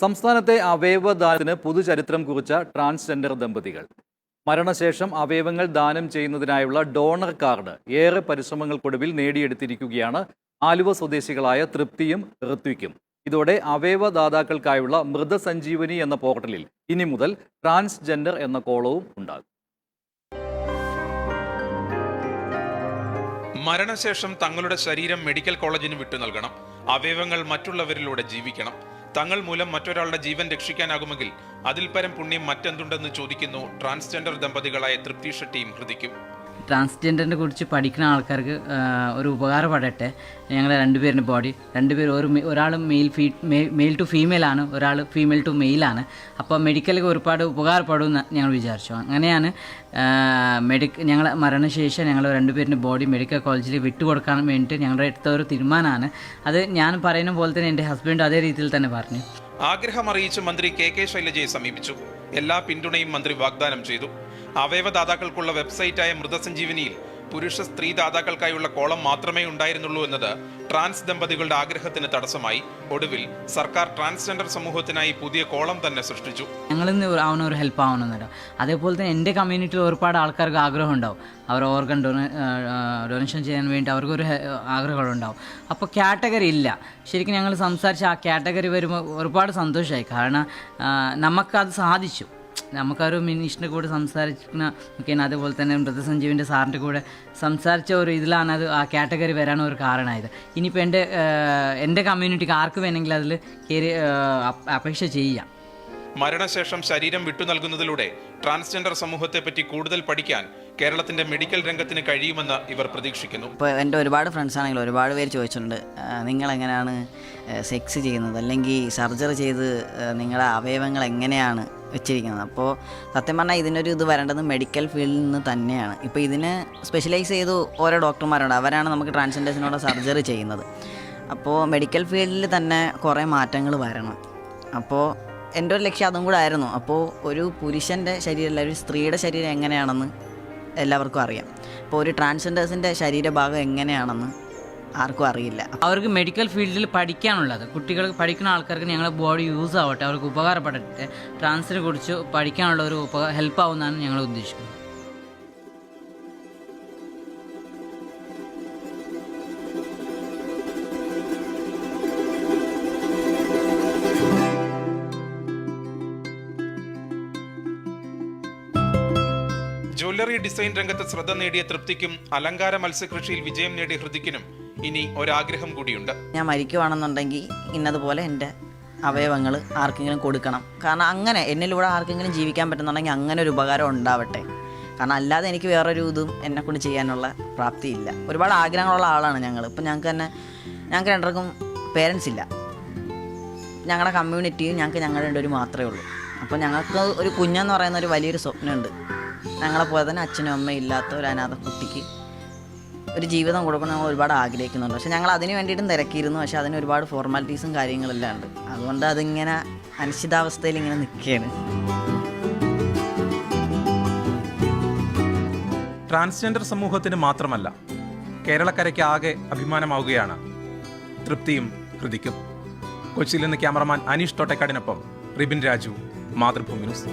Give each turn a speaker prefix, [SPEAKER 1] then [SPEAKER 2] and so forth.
[SPEAKER 1] സംസ്ഥാനത്തെ അവയവ ദാനത്തിന് പുതുചരിത്രം കുറിച്ച ട്രാൻസ്ജെൻഡർ ദമ്പതികൾ. മരണശേഷം അവയവങ്ങൾ ദാനം ചെയ്യുന്നതിനായുള്ള ഡോണർ കാർഡ് ഏറെ പരിശ്രമങ്ങൾക്കൊടുവിൽ നേടിയെടുത്തിരിക്കുകയാണ് ആലുവ സ്വദേശികളായ തൃപ്തിയും ഋത്വിക്കും. ഇതോടെ അവയവദാതാക്കൾക്കായുള്ള മൃതസഞ്ജീവനി എന്ന പോർട്ടലിൽ ഇനി മുതൽ ട്രാൻസ്ജെൻഡർ എന്ന കോളവും ഉണ്ടാകും.
[SPEAKER 2] മരണശേഷം തങ്ങളുടെ ശരീരം മെഡിക്കൽ കോളേജിന് വിട്ടു നൽകണം. അവയവങ്ങൾ മറ്റുള്ളവരിലൂടെ ജീവിക്കണം. തങ്ങൾ മൂലം മറ്റൊരാളുടെ ജീവൻ രക്ഷിക്കാനാകുമെങ്കിൽ അതിൽ പരം പുണ്യം മറ്റെന്തുണ്ടെന്ന് ചോദിക്കുന്നു ട്രാൻസ്ജെൻഡർ ദമ്പതികളായ തൃപ്തി ഷെട്ടിയും ഹൃതിക്കും
[SPEAKER 3] ട്രാൻസ്ജെൻഡറിനെ കുറിച്ച് പഠിക്കുന്ന ആൾക്കാർക്ക് ഒരു ഉപകാരപ്പെടട്ടെ. ഞങ്ങളെ രണ്ടുപേരുടെ ബോഡി രണ്ടുപേർ ഒരു ഒരാൾ male female two female ആണ് ഒരാൾ ഫീമെയിൽ ടു മെയിലാണ് അപ്പോൾ മെഡിക്കലിൽ ഒരുപാട് ഉപകാരപ്പെടും എന്ന് ഞങ്ങൾ വിചാരിച്ചു. അങ്ങനെയാണ് മെഡിക്ക ഞങ്ങൾ മരണശേഷം ഞങ്ങൾ രണ്ടുപേരുടെ ബോഡി മെഡിക്കൽ കോളേജിൽ വിട്ടുകൊടുക്കാൻ വേണ്ടിയിട്ട് ഞങ്ങളുടെ എടുത്ത ഒരു തീരുമാനമാണ്. അത് ഞാൻ പറയുന്ന പോലെ തന്നെ എന്റെ ഹസ്ബൻഡ് അതേ രീതിയിൽ തന്നെ പറഞ്ഞു.
[SPEAKER 2] ആഗ്രഹം അറിയിച്ച് മന്ത്രി കെ കെ ശൈലജയെ സമീപിച്ചു. എല്ലാ പിന്തുണയും മന്ത്രി വാഗ്ദാനം ചെയ്തു. അവയവദാതാക്കൾക്കുള്ള വെബ്സൈറ്റായ മൃതസഞ്ജീവനിയിൽ പുരുഷ സ്ത്രീ ദാതാക്കൾക്കായുള്ള കോളം മാത്രമേ ഉണ്ടായിരുന്നുള്ളൂ എന്നത് ട്രാൻസ് ദമ്പതികളുടെ ആഗ്രഹത്തിന് തടസ്സമായി. ഒടുവിൽ സർക്കാർ ട്രാൻസ്ജെൻഡർ സമൂഹത്തിനായി പുതിയ കോളം തന്നെ സൃഷ്ടിച്ചു.
[SPEAKER 3] ഞങ്ങളിന്ന് അവന് ഒരു ഹെൽപ്പ് ആവണമെന്നുണ്ട് അതേപോലെ തന്നെ എന്റെ കമ്മ്യൂണിറ്റിയിൽ ഒരുപാട് ആൾക്കാർക്ക് ആഗ്രഹം ഉണ്ടാവും. അവർ ഓർഗൻ ഡൊണ ഡൊണേഷൻ ചെയ്യാൻ വേണ്ടി അവർക്കൊരു ആഗ്രഹം ആഗ്രഹങ്ങളുണ്ടാവും അപ്പോൾ കാറ്റഗറി ഇല്ല. ശരിക്കും ഞങ്ങൾ സംസാരിച്ച് ആ കാറ്റഗറി വരുമ്പോൾ ഒരുപാട് സന്തോഷമായി. കാരണം നമുക്കത് സാധിച്ചു. നമുക്കൊരു മിനിഷിന്റെ കൂടെ സംസാരിക്കുന്ന ഒക്കെയാണ്. അതുപോലെ തന്നെ മൃതസഞ്ജീവിന്റെ സാറിന്റെ കൂടെ സംസാരിച്ച ഒരു ഇതിലാണ് അത് ആ കാറ്റഗറി വരാൻ ഒരു കാരണമായത്. ഇനിയിപ്പോൾ എന്റെ എന്റെ കമ്മ്യൂണിറ്റിക്ക് ആർക്ക് വേണമെങ്കിൽ അതിൽ കയറി അപേക്ഷ ചെയ്യാം.
[SPEAKER 2] മരണശേഷം ശരീരം വിട്ടു നൽകുന്നതിലൂടെ ട്രാൻസ്ജെൻഡർ സമൂഹത്തെ പറ്റി കൂടുതൽ പഠിക്കാൻ കേരളത്തിന്റെ മെഡിക്കൽ രംഗത്തിന് കഴിയുമെന്ന് ഇവർ പ്രതീക്ഷിക്കുന്നു.
[SPEAKER 4] ഇപ്പോൾ എന്റെ ഒരുപാട് ഫ്രണ്ട്സ് ആണെങ്കിൽ ഒരുപാട് പേര് ചോദിച്ചിട്ടുണ്ട് നിങ്ങൾ എങ്ങനെയാണ് സെക്സ് ചെയ്യുന്നത്? അല്ലെങ്കിൽ സർജറി ചെയ്ത് നിങ്ങളുടെ അവയവങ്ങൾ എങ്ങനെയാണ്? വെച്ചിരിക്കുന്നത്. അപ്പോൾ സത്യം പറഞ്ഞാൽ ഇതിനൊരു ഇത് വരേണ്ടത് മെഡിക്കൽ ഫീൽഡിൽ നിന്ന് തന്നെയാണ്. ഇപ്പോൾ ഇതിന് സ്പെഷ്യലൈസ് ചെയ്ത് ഓരോ ഡോക്ടർമാരുണ്ട് അവരാണ് നമുക്ക് ട്രാൻസ്ജെൻഡേഴ്സിനോട് സർജറി ചെയ്യുന്നത്. അപ്പോൾ മെഡിക്കൽ ഫീൽഡിൽ തന്നെ കുറേ മാറ്റങ്ങൾ വരണം. അപ്പോൾ എന്റെ ഒരു ലക്ഷ്യം അതും കൂടെ ആയിരുന്നു. അപ്പോൾ ഒരു പുരുഷന്റെ ശരീരം അല്ല ഒരു സ്ത്രീയുടെ ശരീരം എങ്ങനെയാണെന്ന് എല്ലാവർക്കും അറിയാം. അപ്പോൾ ഒരു ട്രാൻസ്ജെൻഡേഴ്സിന്റെ ശരീരഭാഗം എങ്ങനെയാണെന്ന് ആർക്കും അറിയില്ല.
[SPEAKER 3] അവർക്ക് മെഡിക്കൽ ഫീൽഡിൽ പഠിക്കാനുള്ളത്. കുട്ടികൾ പഠിക്കുന്ന ആൾക്കാർക്ക് ഞങ്ങളുടെ ബോഡി യൂസ് ആവട്ടെ അവർക്ക് ഉപകാരപ്പെടട്ടെ ട്രാൻസിനെ കുറിച്ച് പഠിക്കാനുള്ള ഒരു ഉപ ഹെൽപ്പ് ആവുന്നതാണ് ഞങ്ങൾ ഉദ്ദേശിക്കുന്നത്.
[SPEAKER 2] ജ്വല്ലറി ഡിസൈൻ രംഗത്ത് ശ്രദ്ധ നേടിയ തൃപ്തിക്കും അലങ്കാര മത്സ്യകൃഷിയിൽ വിജയം നേടിയ ഹൃതിക്കിനും ഇനി ഒരാഗ്രഹം കൂടിയുണ്ട്.
[SPEAKER 4] ഞാൻ മരിക്കുവാണെന്നുണ്ടെങ്കിൽ ഇന്നതുപോലെ എന്റെ അവയവങ്ങൾ ആർക്കെങ്കിലും കൊടുക്കണം. കാരണം അങ്ങനെ എന്നിലൂടെ ആർക്കെങ്കിലും ജീവിക്കാൻ പറ്റുന്നുണ്ടെങ്കിൽ അങ്ങനെ ഒരു ഉപകാരം ഉണ്ടാവട്ടെ. കാരണം അല്ലാതെ എനിക്ക് വേറൊരു ഇതും എന്നെ കൊണ്ട് ചെയ്യാനുള്ള പ്രാപ്തിയില്ല. ഒരുപാട് ആഗ്രഹങ്ങളുള്ള ആളാണ് ഞങ്ങൾ. ഇപ്പം ഞങ്ങൾക്ക് തന്നെ ഞങ്ങൾക്ക് രണ്ടർക്കും പേരൻസ് ഇല്ല. ഞങ്ങളുടെ കമ്മ്യൂണിറ്റിയും ഞങ്ങൾക്ക് ഞങ്ങളുടെ രണ്ടുപേരും മാത്രമേ ഉള്ളൂ. അപ്പോൾ ഞങ്ങൾക്ക് ഒരു കുഞ്ഞെന്ന് പറയുന്ന ഒരു വലിയൊരു സ്വപ്നമുണ്ട്. ഞങ്ങളെ പോലെ തന്നെ അച്ഛനും അമ്മയും ഇല്ലാത്ത ഒരു അനാഥ കുട്ടിക്ക് ഒരു ജീവിതം കൊടുക്കണം ഒരുപാട് ആഗ്രഹിക്കുന്നുണ്ട്. പക്ഷെ ഞങ്ങൾ അതിന് വേണ്ടിയിട്ടും തിരക്കിയിരുന്നു. പക്ഷെ അതിന് ഒരുപാട് ഫോർമാലിറ്റീസും കാര്യങ്ങളെല്ലാം ഉണ്ട്. അതുകൊണ്ട് അതിങ്ങനെ അനിശ്ചിതാവസ്ഥയിൽ ഇങ്ങനെ നിൽക്കുകയാണ്.
[SPEAKER 2] ട്രാൻസ്ജെൻഡർ സമൂഹത്തിന് മാത്രമല്ല കേരളക്കരയ്ക്ക് ആകെ അഭിമാനമാവുകയാണ് തൃപ്തിയും കൃതിക്കും. കൊച്ചിയിൽ നിന്ന് ക്യാമറമാൻ അനീഷ് തോട്ടക്കാടിനൊപ്പം റിബിൻ രാജു മാതൃഭൂമി ന്യൂസ്.